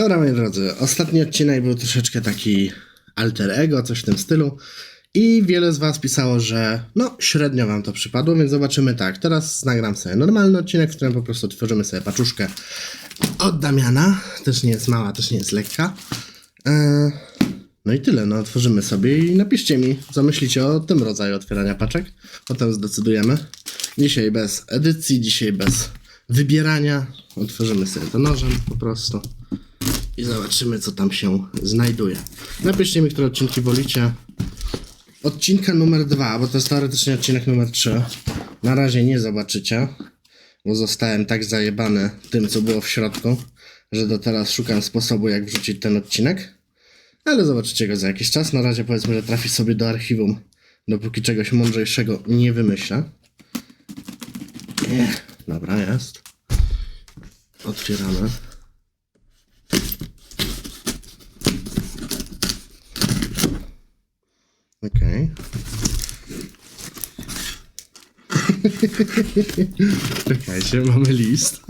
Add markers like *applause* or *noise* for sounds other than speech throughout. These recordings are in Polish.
Dobra, moi drodzy, ostatni odcinek był troszeczkę taki alter ego, coś w tym stylu. I wiele z was pisało, że no średnio wam to przypadło, więc zobaczymy tak. Teraz nagram sobie normalny odcinek, w którym po prostu tworzymy sobie paczuszkę od Damiana. Też nie jest mała, też nie jest lekka. Eee, no i tyle, no otworzymy sobie i napiszcie mi, co myślicie o tym rodzaju otwierania paczek. Potem zdecydujemy. Dzisiaj bez edycji, dzisiaj bez wybierania. Otworzymy sobie to nożem po prostu i zobaczymy, co tam się znajduje. Napiszcie mi, które odcinki wolicie. Odcinka numer dwa, bo to jest teoretycznie odcinek numer 3. Na razie nie zobaczycie, bo zostałem tak zajebany tym, co było w środku, że do teraz szukam sposobu, jak wrzucić ten odcinek. Ale zobaczycie go za jakiś czas. Na razie powiedzmy, że trafi sobie do archiwum, dopóki czegoś mądrzejszego nie wymyślę. Nie, dobra, jest. Otwieramy. Czekajcie, mamy list.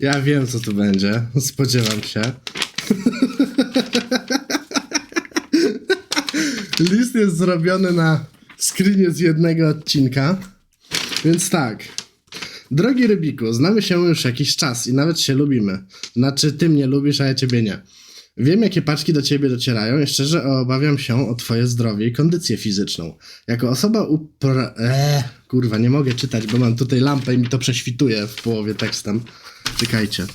Ja wiem, co tu będzie. Spodziewam się. List jest zrobiony na screenie z jednego odcinka. Więc tak. Drogi Rybiku, znamy się już jakiś czas i nawet się lubimy. Znaczy, ty mnie lubisz, a ja ciebie nie. Wiem, jakie paczki do ciebie docierają i szczerze obawiam się o twoje zdrowie i kondycję fizyczną. Jako osoba upra... Eee, kurwa, nie mogę czytać, bo mam tutaj lampę i mi to prześwituje w połowie tekstem. Czekajcie.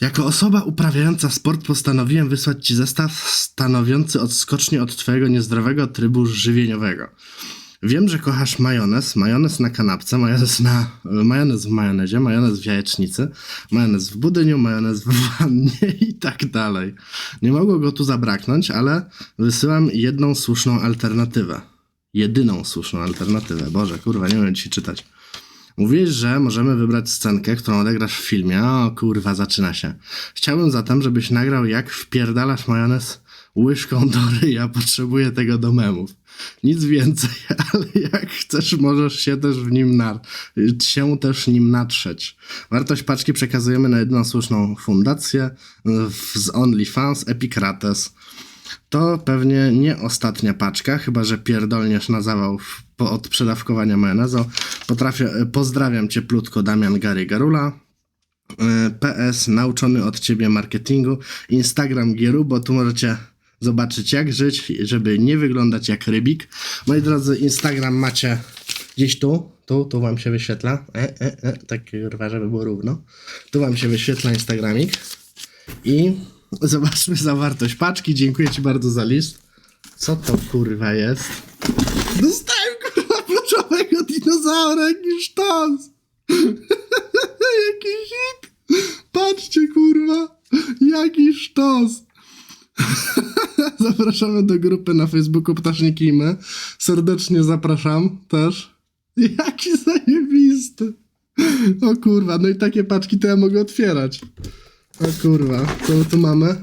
Jako osoba uprawiająca sport postanowiłem wysłać Ci zestaw stanowiący odskocznie od Twojego niezdrowego trybu żywieniowego. Wiem, że kochasz majonez, majonez na kanapce, majonez, na, majonez w majonezie, majonez w jajecznicy, majonez w budyniu, majonez w wannie *laughs* i tak dalej. Nie mogło go tu zabraknąć, ale wysyłam jedną słuszną alternatywę. Jedyną słuszną alternatywę. Boże, kurwa, nie wiem ci czytać. Mówiłeś, że możemy wybrać scenkę, którą odegrasz w filmie. O kurwa, zaczyna się. Chciałbym zatem, żebyś nagrał jak wpierdalasz majonez łyżką do ryja. Potrzebuję tego do memów. Nic więcej, *laughs* ale jak chcesz, możesz się też w nim nar- się też nim natrzeć. Wartość paczki przekazujemy na jedną słuszną fundację z OnlyFans Epicrates. To pewnie nie ostatnia paczka, chyba że pierdolniesz na zawał w, po, od przedawkowania majonezu. Potrafię, pozdrawiam cieplutko Damian Gary Garula. E, PS, nauczony od ciebie marketingu. Instagram Gieru, bo tu możecie zobaczyć jak żyć, żeby nie wyglądać jak rybik. Moi drodzy, Instagram macie gdzieś tu, tu, tu wam się wyświetla. E, e, e, tak kurwa, żeby było równo. Tu wam się wyświetla Instagramik. I zobaczmy zawartość paczki. Dziękuję Ci bardzo za list. Co to kurwa jest? Dostałem kurwa pluszowego dinozaura, jaki sztos! *laughs* jaki hit! Patrzcie kurwa, jaki sztos! *laughs* Zapraszamy do grupy na Facebooku Ptaszniki i my. Serdecznie zapraszam też. *laughs* Jaki zajebisty! O kurwa, no i takie paczki to ja mogę otwierać. O kurwa, co tu mamy?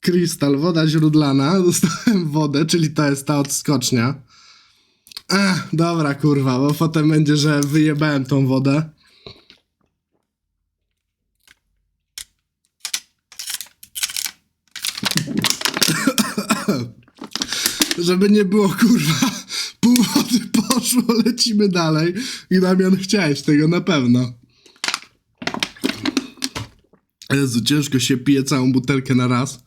Krystal, woda źródlana. *laughs* Dostałem wodę, czyli to jest ta odskocznia. Ech, dobra kurwa, bo potem będzie, że wyjebałem tą wodę. Żeby nie było kurwa, pół wody poszło, lecimy dalej. I Damian chciałeś tego na pewno. Jezu, ciężko się pije całą butelkę na raz.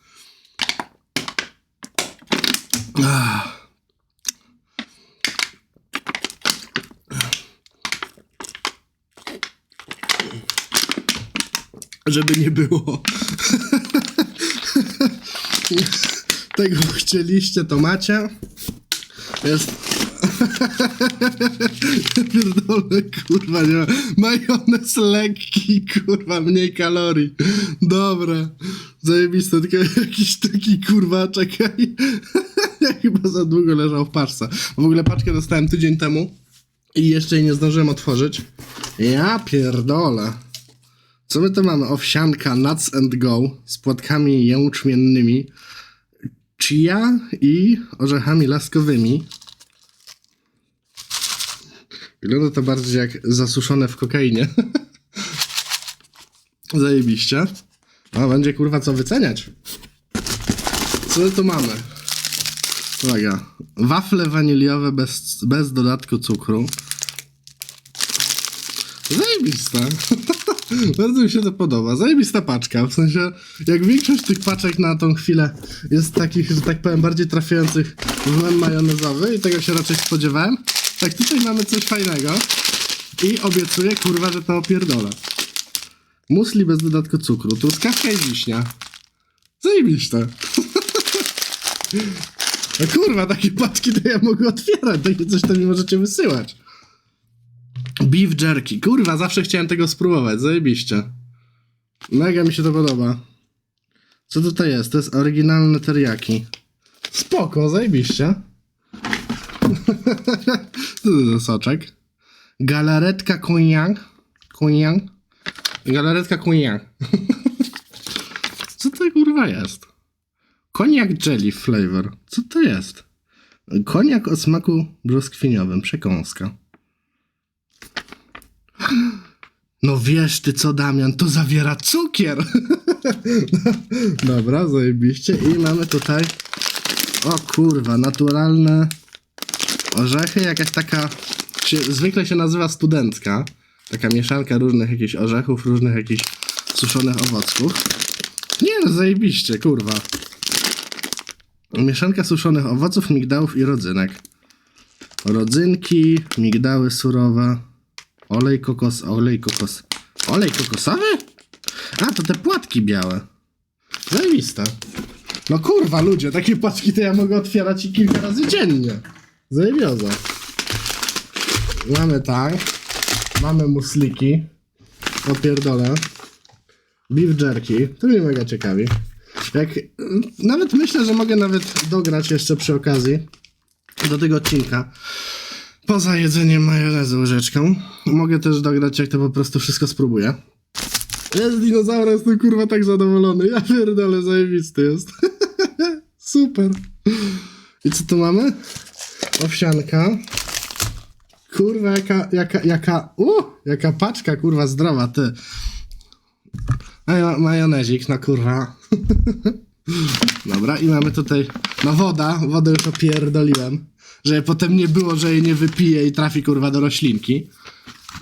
Ach. Żeby nie było. *laughs* Tego chcieliście, to macie. Jest. *laughs* Pierdolę, kurwa, nie ma. Majonez lekki, kurwa, mniej kalorii. Dobra. Zajebiste, tylko jakiś taki, kurwa, czekaj. *laughs* ja chyba za długo leżał w paczce. W ogóle paczkę dostałem tydzień temu i jeszcze jej nie zdążyłem otworzyć. Ja pierdolę. Co my tu mamy? Owsianka Nuts and Go z płatkami jęczmiennymi, chia i orzechami laskowymi. Wygląda to bardziej jak zasuszone w kokainie. *laughs* Zajebiście. A będzie kurwa co wyceniać. Co tu mamy? Uwaga. Wafle waniliowe bez, bez dodatku cukru. Zajebiste. *laughs* Bardzo mi się to podoba. Zajebista paczka. W sensie, jak większość tych paczek na tą chwilę jest takich, że tak powiem, bardziej trafiających w mem majonezowy i tego się raczej spodziewałem, tak tutaj mamy coś fajnego i obiecuję, kurwa, że to opierdolę. Musli bez dodatku cukru, truskawka i wiśnia. Zajebiście. *laughs* No kurwa, takie paczki to ja mogę otwierać, takie coś to mi możecie wysyłać. Beef jerky. Kurwa, zawsze chciałem tego spróbować. Zajebiście. Mega mi się to podoba. Co tutaj jest? To jest oryginalne teriyaki. Spoko, zajebiście. *laughs* Co to soczek? Galaretka koniak. Koniak. Galaretka koniak. *laughs* Co to kurwa jest? Koniak jelly flavor. Co to jest? Koniak o smaku brzoskwiniowym. Przekąska. No wiesz ty co, Damian, to zawiera cukier. *laughs* Dobra, zajebiście. I mamy tutaj, o kurwa, naturalne orzechy, jakaś taka, się, zwykle się nazywa studencka. Taka mieszanka różnych jakichś orzechów, różnych jakichś suszonych owoców. Nie no, zajebiście, kurwa. Mieszanka suszonych owoców, migdałów i rodzynek. Rodzynki, migdały surowe, olej kokos, olej kokos. Olej kokosowy? A, to te płatki białe. Zajebiste. No kurwa, ludzie, takie płatki to ja mogę otwierać i kilka razy dziennie. Zajebioza. Mamy tak. Mamy musliki. Opierdolę. Beef jerky. To mnie mega ciekawi. Jak, nawet myślę, że mogę nawet dograć jeszcze przy okazji do tego odcinka. Poza jedzeniem majonezu łyżeczką, mogę też dograć, jak to po prostu wszystko spróbuję. Jest dinozaura, jestem kurwa tak zadowolony. Ja pierdolę, zajebisty jest. *laughs* Super. I co tu mamy? Owsianka. Kurwa, jaka, jaka, jaka, uh, jaka paczka, kurwa, zdrowa, ty. Majo, majonezik, no kurwa. *laughs* Dobra, i mamy tutaj, no woda, wodę już opierdoliłem, żeby potem nie było, że jej nie wypiję i trafi kurwa do roślinki.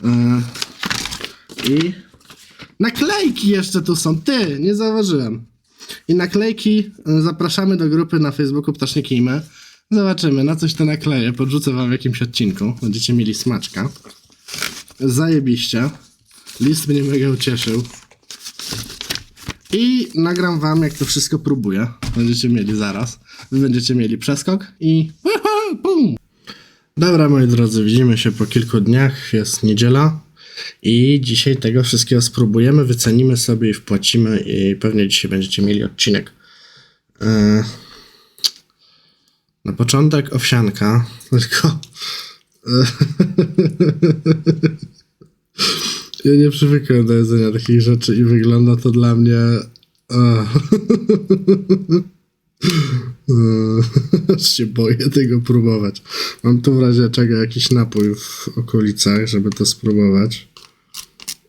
Yy, I naklejki jeszcze tu są, ty, nie zauważyłem. I naklejki y, zapraszamy do grupy na Facebooku Ptaszniki My. Zobaczymy, na coś te nakleję, podrzucę wam w jakimś odcinku, będziecie mieli smaczka. Zajebiście. List mnie mega ucieszył. I nagram wam, jak to wszystko próbuję. Będziecie mieli zaraz. Wy będziecie mieli przeskok i... Dobra, moi drodzy, widzimy się po kilku dniach. Jest niedziela. I dzisiaj tego wszystkiego spróbujemy, wycenimy sobie i wpłacimy. I pewnie dzisiaj będziecie mieli odcinek. Eee, Na początek owsianka. *laughs* Tylko... *laughs* Ja nie przywykłem do jedzenia takich rzeczy i wygląda to dla mnie. *laughs* Ach. *laughs* Aż się boję tego próbować. Mam tu w razie czego jakiś napój w okolicach, żeby to spróbować.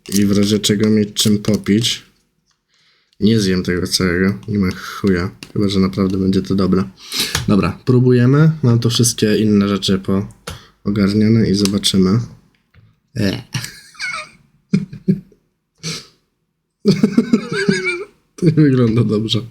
I w razie czego mieć czym popić. Nie zjem tego całego, nie ma chuja. Chyba, że naprawdę będzie to dobre. Dobra, próbujemy. Mam tu wszystkie inne rzeczy poogarniane i zobaczymy. E. *laughs* To nie wygląda dobrze.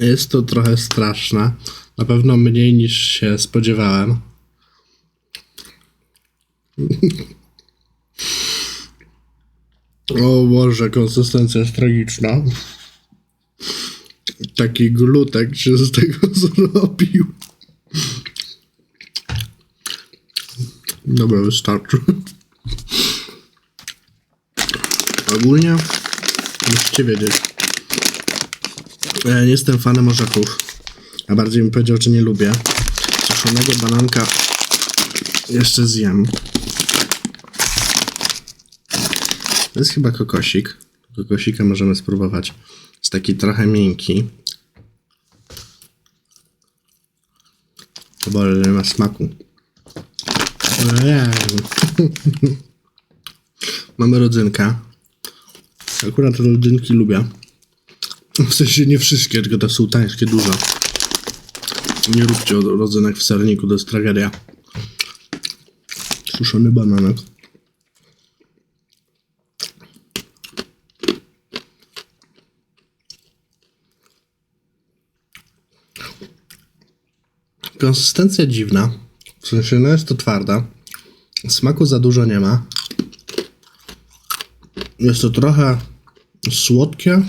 Jest to trochę straszne. Na pewno mniej niż się spodziewałem. O Boże, konsystencja jest tragiczna. Taki glutek się z tego *laughs* zrobił. Dobra, wystarczy. Ogólnie musicie wiedzieć. Ja nie jestem fanem orzechów. a bardziej bym powiedział, że nie lubię. Suszonego bananka jeszcze zjem. To jest chyba kokosik. Kokosika możemy spróbować. Jest taki trochę miękki. Chyba nie ma smaku. Ojej. *laughs* Mamy rodzynkę. Akurat rodzynki lubię. W sensie nie wszystkie, tylko te sułtańskie dużo. Nie róbcie od- rodzynek w serniku, to jest tragedia. Suszony bananek. Konsystencja dziwna. W sensie, no jest to twarda. Smaku za dużo nie ma. Jest to trochę słodkie,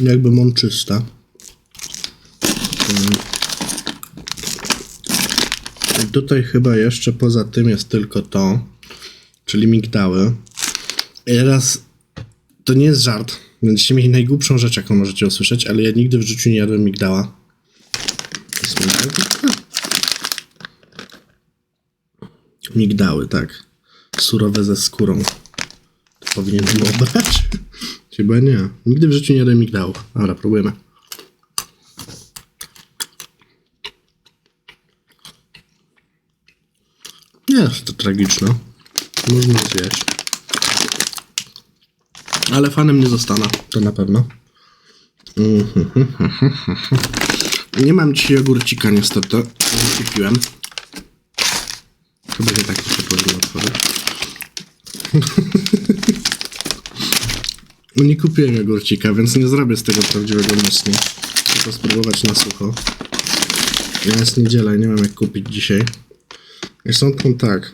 jakby mączyste. Mm. I tutaj chyba jeszcze poza tym jest tylko to, czyli migdały. I teraz to nie jest żart. Będziecie mieli najgłupszą rzecz, jaką możecie usłyszeć, ale ja nigdy w życiu nie jadłem migdała. Migdały, tak. Surowe ze skórą. To powinien było brać? Chyba nie. Nigdy w życiu nie jadłem migdałów. Dobra, próbujemy. Nie jest to tragiczne. Można zjeść. Ale fanem nie zostanę, to na pewno. Mhm. Nie mam dzisiaj ogórcika niestety. Nie kupiłem. Chyba nie tak się powinno otworzyć. *laughs* No nie kupiłem ogórcika, więc nie zrobię z tego prawdziwego muesli. Tylko spróbować na sucho. Ja jest niedziela i nie mam jak kupić dzisiaj. I są tak.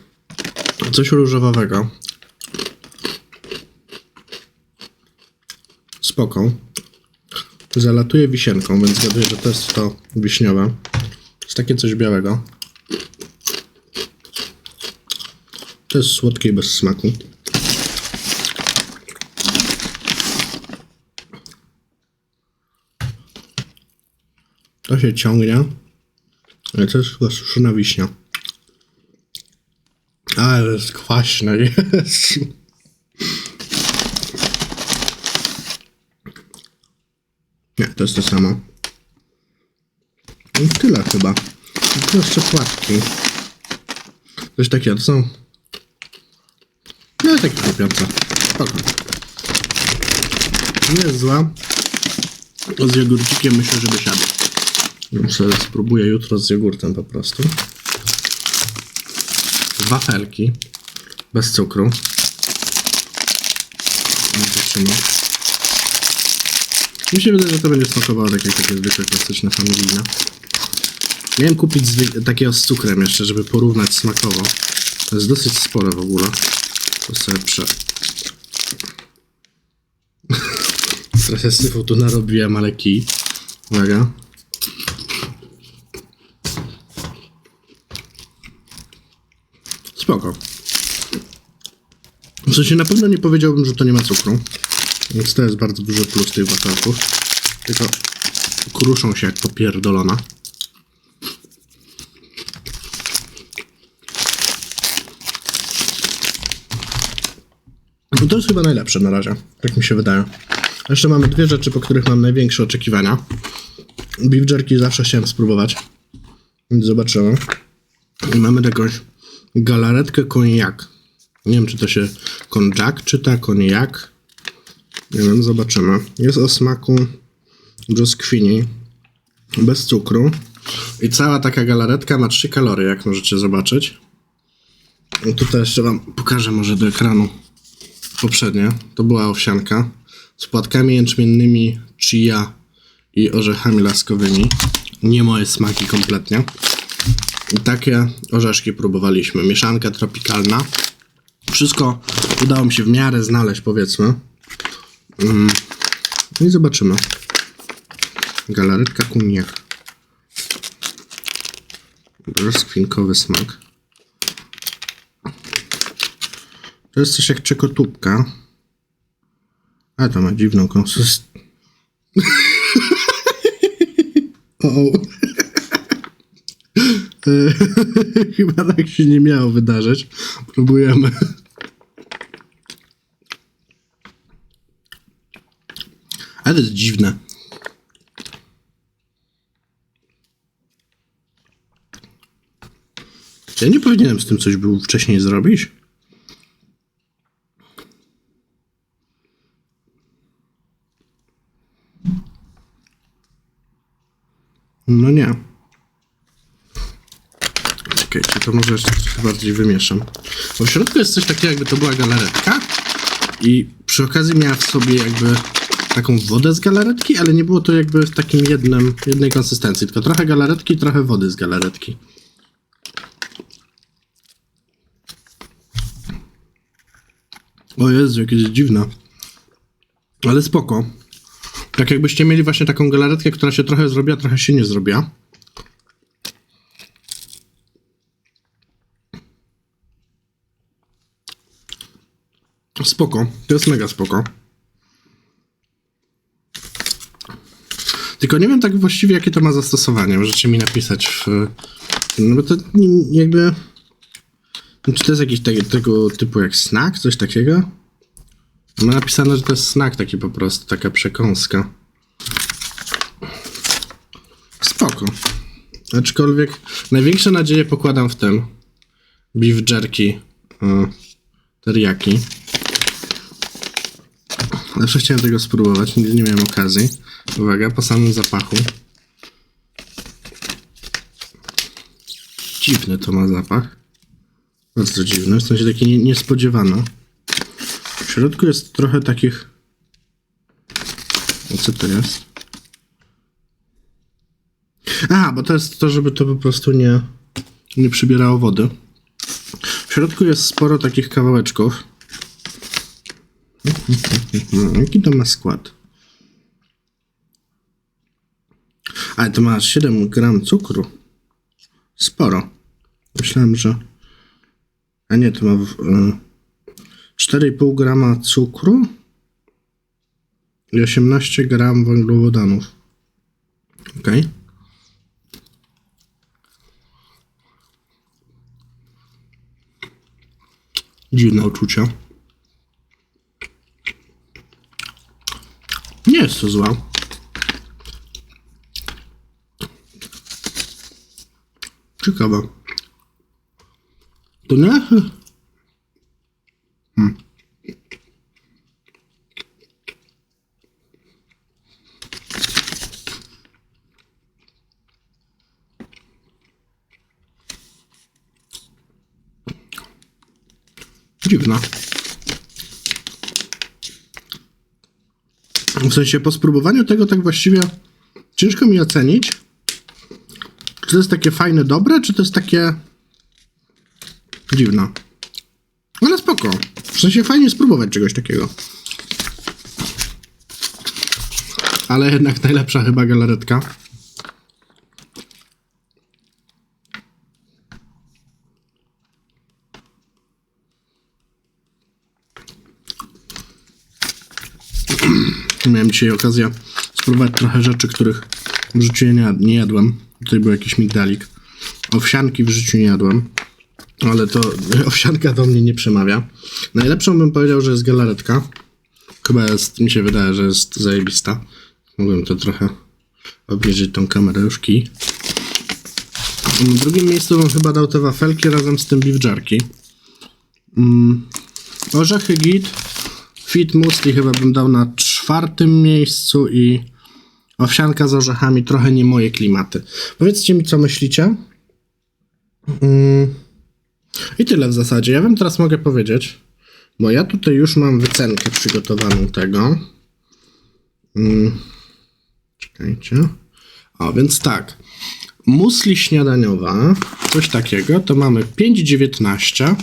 Coś różowego. Spoko. Zalatuje wisienką, więc zgaduję, że to jest to wiśniowe. Jest takie coś białego. To jest słodkie i bez smaku. To się ciągnie. Ale to jest chyba suszona wiśnia. Ale jest kwaśne, *laughs* jest. Nie, to jest to samo. I tyle chyba. I jeszcze płatki. Coś takiego, to są... No takie kupiące. Nie jest zła. Z jogurcikiem myślę, żeby siadł. Sobie spróbuję jutro z jogurtem po prostu. Wafelki. Bez cukru. Zobaczymy. Mi się wydaje, że to będzie smakowało tak jak takie zwykłe klasyczne familijne. Miałem kupić takiego z cukrem jeszcze, żeby porównać smakowo. To jest dosyć spore w ogóle. To sobie prze... *laughs* Trochę syfu tu narobiłem, ale kij. Uwaga. Spoko. W sensie na pewno nie powiedziałbym, że to nie ma cukru. Więc to jest bardzo duży plus tych wafelków. Tylko kruszą się jak popierdolona. No to jest chyba najlepsze na razie, tak mi się wydaje. Jeszcze mamy dwie rzeczy, po których mam największe oczekiwania. Beef jerky zawsze chciałem spróbować. Więc zobaczymy. I mamy jakąś galaretkę koniak. Nie wiem, czy to się konjak czyta, koniak. Nie wiem, zobaczymy. Jest o smaku brzoskwini, bez cukru. I cała taka galaretka ma 3 kalorie, jak możecie zobaczyć. I tutaj jeszcze wam pokażę może do ekranu poprzednie. To była owsianka z płatkami jęczmiennymi, chia i orzechami laskowymi. Nie moje smaki kompletnie. Takie orzeszki próbowaliśmy. Mieszanka tropikalna. Wszystko udało mi się w miarę znaleźć, powiedzmy. Mm. No i zobaczymy. Galaretka kuniak. Rozkwinkowy smak. To jest coś jak czekotubka. A to ma dziwną konsystencję. *laughs* O, o. E, *laughs* Chyba tak się nie miało wydarzyć. Próbujemy. Ale to jest dziwne. Ja nie powinienem z tym coś był wcześniej zrobić? No nie. Czekajcie, to może jeszcze trochę bardziej wymieszam. Bo w środku jest coś takiego, jakby to była galaretka i przy okazji miała w sobie jakby taką wodę z galaretki, ale nie było to jakby w takim jednym, jednej konsystencji, tylko trochę galaretki, trochę wody z galaretki. O Jezu, jakieś dziwne. Ale spoko. Tak jakbyście mieli właśnie taką galaretkę, która się trochę zrobiła, trochę się nie zrobiła. Spoko. To jest mega spoko. Tylko nie wiem tak właściwie, jakie to ma zastosowanie. Możecie mi napisać w... No bo to jakby... Czy to jest jakiś te, tego typu jak snack? Coś takiego? Ma napisane, że to jest snack taki po prostu, taka przekąska. Spoko. Aczkolwiek największe nadzieje pokładam w tym. Beef jerky. y, Teriyaki. Zawsze chciałem tego spróbować, nigdy nie miałem okazji. Uwaga, po samym zapachu. Dziwny to ma zapach. Bardzo dziwny, w sensie taki nie, niespodziewany. W środku jest trochę takich... O, co to jest? Aha, bo to jest to, żeby to po prostu nie, nie przybierało wody. W środku jest sporo takich kawałeczków. *laughs* Jaki to ma skład? Ale to ma 7 gram cukru. Sporo. Myślałem, że... A nie, to ma w, y, 4,5 grama cukru i 18 gram węglowodanów. Okej. Dziwne uczucia. Nie jest to zła. Ciekawe. To nie? Dziwna. W sensie po spróbowaniu tego tak właściwie ciężko mi ocenić, czy to jest takie fajne, dobre, czy to jest takie dziwne. Ale spoko. W sensie fajnie spróbować czegoś takiego. Ale jednak najlepsza chyba galaretka. Miałem dzisiaj okazję spróbować trochę rzeczy, których w życiu nie, nie jadłem. Tutaj był jakiś migdalik. Owsianki w życiu nie jadłem. Ale to *laughs* owsianka do mnie nie przemawia. Najlepszą bym powiedział, że jest galaretka. Chyba jest, mi się wydaje, że jest zajebista. Mogłem to trochę obniżyć tą kamerę już kij. W drugim miejscu bym chyba dał te wafelki razem z tym beef jerky. Mm, orzechy git. Fit musli chyba bym dał na czwartym miejscu i owsianka z orzechami trochę nie moje klimaty. Powiedzcie mi, co myślicie. Mm. I tyle w zasadzie. Ja wam teraz mogę powiedzieć, bo ja tutaj już mam wycenkę przygotowaną tego. Mm. Czekajcie. O, więc tak. Musli śniadaniowa, coś takiego, to mamy 5,19.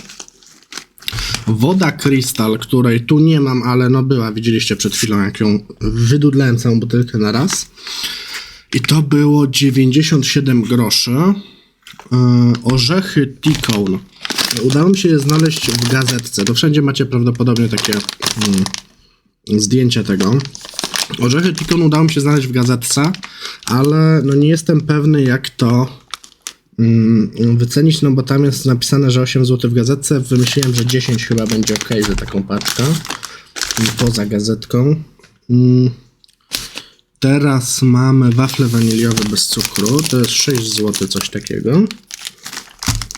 Woda Crystal, której tu nie mam, ale no była, widzieliście przed chwilą, jak ją wydudlałem całą butelkę na raz. I to było 97 groszy. Yy, orzechy T-Cone. Udało mi się je znaleźć w gazetce. To wszędzie macie prawdopodobnie takie mm, zdjęcia tego. Orzechy Tikon udało mi się znaleźć w gazetce, ale no nie jestem pewny jak to wycenić, no bo tam jest napisane, że 8 zł w gazetce. Wymyśliłem, że 10 chyba będzie ok za taką paczkę. Poza gazetką. Mm. Teraz mamy wafle waniliowe bez cukru. To jest 6 zł, coś takiego.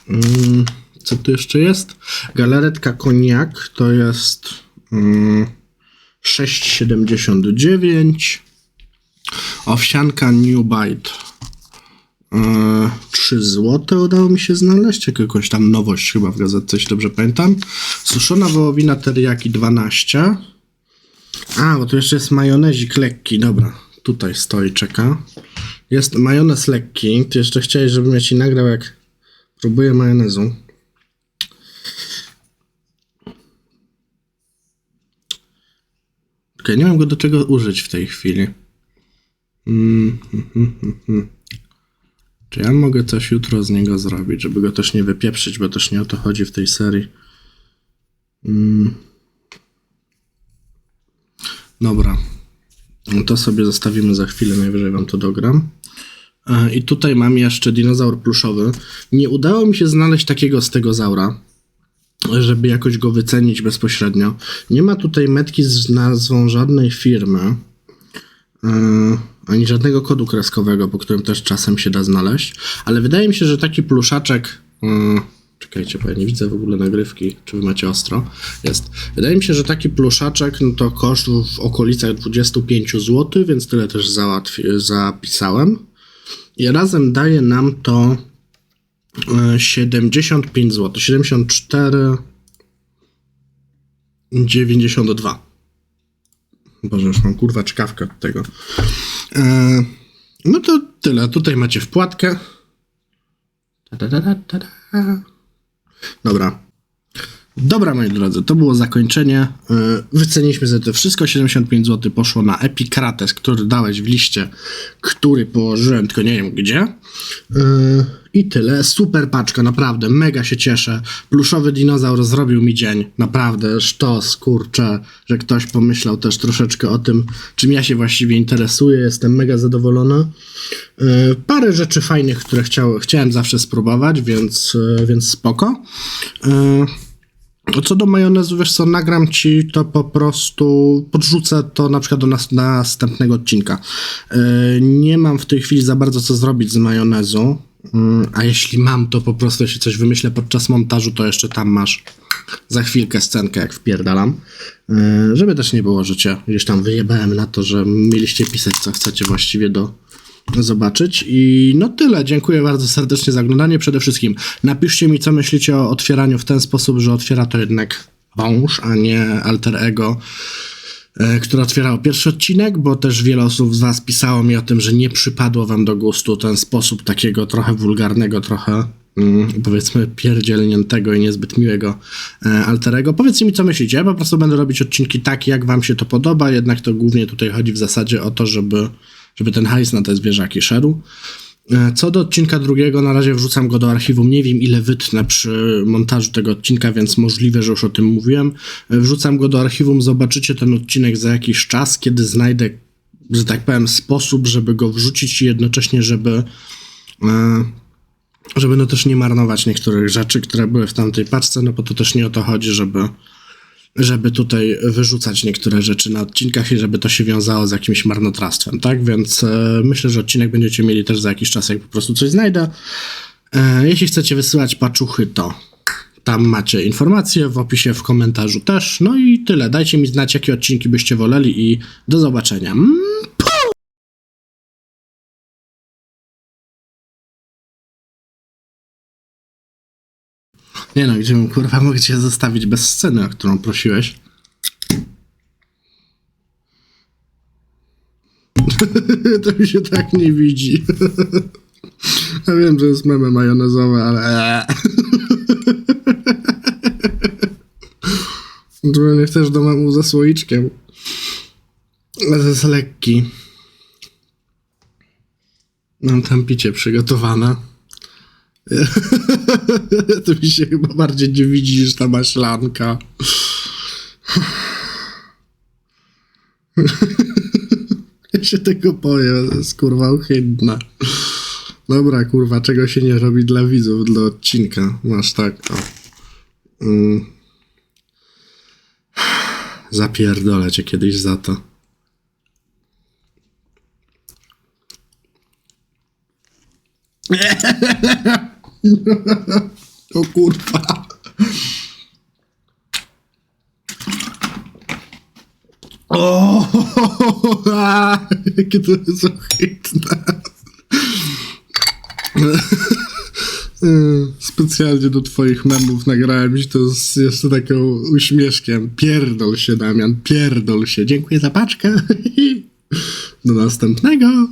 Mm, co tu jeszcze jest? Galaretka koniak to jest mm, 6,79. Owsianka New Bite. Yy, 3 zł udało mi się znaleźć. Jak Jakąś tam nowość chyba w gazetce, jeśli dobrze pamiętam. Suszona wołowina teriyaki 12. A, bo tu jeszcze jest majonezik lekki. Dobra, tutaj stoi, czeka. Jest majonez lekki. Ty jeszcze chciałeś, żebym ja ci nagrał, jak próbuję majonezu. Okej, nie mam go do czego użyć w tej chwili. Mm, hmm, hmm, hmm, hmm. Czy ja mogę coś jutro z niego zrobić, żeby go też nie wypieprzyć, bo też nie o to chodzi w tej serii. Mm. Dobra. No To sobie zostawimy za chwilę, najwyżej wam to dogram. E, I tutaj mam jeszcze dinozaur pluszowy. Nie udało mi się znaleźć takiego stegozaura, żeby jakoś go wycenić bezpośrednio. Nie ma tutaj metki z nazwą żadnej firmy, e, ani żadnego kodu kreskowego, po którym też czasem się da znaleźć, ale wydaje mi się, że taki pluszaczek. e, Czekajcie, bo ja nie widzę w ogóle nagrywki, czy wy macie ostro. Jest. Wydaje mi się, że taki pluszaczek no to koszt w okolicach 25 zł, więc tyle też załatwi, zapisałem. I razem daje nam to e, 75 zł. 74 92. Boże, już mam kurwa czkawkę od tego. E, no to tyle. Tutaj macie wpłatkę. Ta, ta, ta, ta, ta. Dobra. Dobra, moi drodzy, to było zakończenie. Yy, Wyceniliśmy za to wszystko. 75 zł poszło na Epikrates, który dałeś w liście, który położyłem, tylko nie wiem gdzie. Yy, I tyle. Super paczka, naprawdę. Mega się cieszę. Pluszowy dinozaur zrobił mi dzień. Naprawdę, sztos, kurczę, że ktoś pomyślał też troszeczkę o tym, czym ja się właściwie interesuję. Jestem mega zadowolony. Yy, Parę rzeczy fajnych, które chciał, chciałem zawsze spróbować, więc, więc spoko. Co do majonezu, wiesz co, nagram ci to po prostu, podrzucę to na przykład do nas, następnego odcinka. Yy, nie mam w tej chwili za bardzo co zrobić z majonezu, yy, a jeśli mam, to po prostu jeśli coś wymyślę podczas montażu, to jeszcze tam masz za chwilkę scenkę, jak wpierdalam. Yy, żeby też nie było, że cię gdzieś tam wyjebałem na to, że mieliście pisać, co chcecie właściwie do, zobaczyć. I no tyle. Dziękuję bardzo serdecznie za oglądanie. Przede wszystkim napiszcie mi, co myślicie o otwieraniu w ten sposób, że otwiera to jednak wąż, a nie alter ego, e, które otwierało pierwszy odcinek, bo też wiele osób z Was pisało mi o tym, że nie przypadło Wam do gustu ten sposób takiego trochę wulgarnego, trochę mm, powiedzmy pierdzielniętego i niezbyt miłego e, alterego. Powiedzcie mi, co myślicie. Ja po prostu będę robić odcinki tak, jak Wam się to podoba, jednak to głównie tutaj chodzi w zasadzie o to, żeby żeby ten hajs na te zwierzaki szedł. E, Co do odcinka drugiego, na razie wrzucam go do archiwum. Nie wiem, ile wytnę przy montażu tego odcinka, więc możliwe, że już o tym mówiłem. E, Wrzucam go do archiwum, zobaczycie ten odcinek za jakiś czas, kiedy znajdę, że tak powiem, sposób, żeby go wrzucić i jednocześnie, żeby. E, żeby no też nie marnować niektórych rzeczy, które były w tamtej paczce, no bo to też nie o to chodzi, żeby żeby tutaj wyrzucać niektóre rzeczy na odcinkach i żeby to się wiązało z jakimś marnotrawstwem, tak? Więc e, myślę, że odcinek będziecie mieli też za jakiś czas, jak po prostu coś znajdę. E, jeśli chcecie wysyłać paczuchy, to tam macie informacje w opisie, w komentarzu też. No i tyle. Dajcie mi znać, jakie odcinki byście woleli i do zobaczenia. Nie no, gdzie bym, kurwa mógł cię zostawić bez sceny, o którą prosiłeś. *laughs* to mi się tak nie widzi. *laughs* Ja wiem, że jest meme majonezowe, ale... *laughs* Tu nie chcesz do mamu ze słoiczkiem. Ale jest lekki. Mam tam picie przygotowane. *laughs* to mi się chyba bardziej nie widzi niż ta maślanka. *laughs* Ja się tego boję, to jest kurwa. Dobra, kurwa, czego się nie robi dla widzów, dla odcinka. Masz tak, o. Mm. Zapierdolę cię kiedyś za to. *laughs* *laughs* O kurwa. O, *laughs* jakie to jest ohydne. *laughs* Specjalnie do twoich memów nagrałem i to z jeszcze taką uśmieszkiem. Pierdol się, Damian, pierdol się. Dziękuję za paczkę. Do następnego.